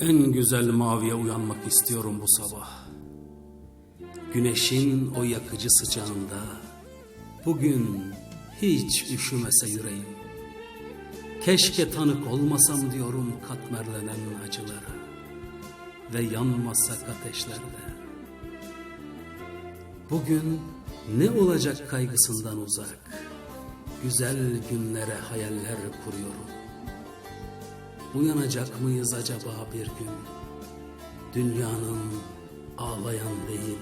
En güzel maviye uyanmak istiyorum bu sabah. Güneşin o yakıcı sıcağında bugün hiç üşümese yüreğim. Keşke tanık olmasam diyorum katmerlenen acılara ve yanmasak ateşlerde. Bugün ne olacak kaygısından uzak, güzel günlere hayaller kuruyorum. Uyanacak mıyız acaba bir gün? Dünyanın ağlayan değil,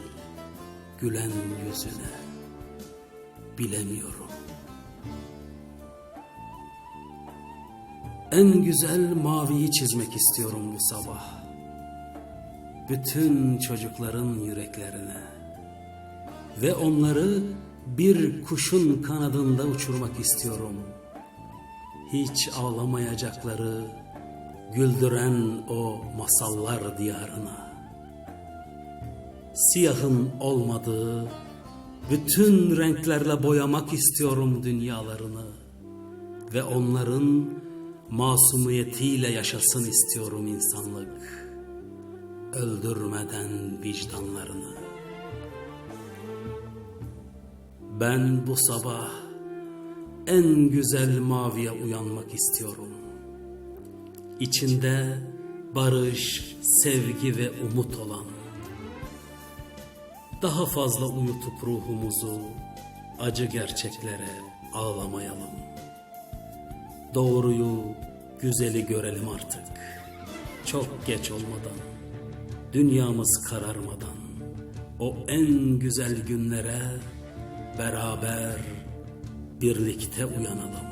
gülen yüzüne. Bilemiyorum. En güzel maviyi çizmek istiyorum bu sabah. Bütün çocukların yüreklerine. Ve onları bir kuşun kanadında uçurmak istiyorum. Hiç ağlamayacakları, güldüren o masallar diyarına. Siyahın olmadığı, bütün renklerle boyamak istiyorum dünyalarını. Ve onların masumiyetiyle yaşasın istiyorum insanlık. Öldürmeden vicdanlarını. Ben bu sabah en güzel maviye uyanmak istiyorum. İçinde barış, sevgi ve umut olan. Daha fazla uyutup ruhumuzu acı gerçeklere ağlamayalım. Doğruyu, güzeli görelim artık. Çok geç olmadan, dünyamız kararmadan, o en güzel günlere beraber birlikte uyanalım.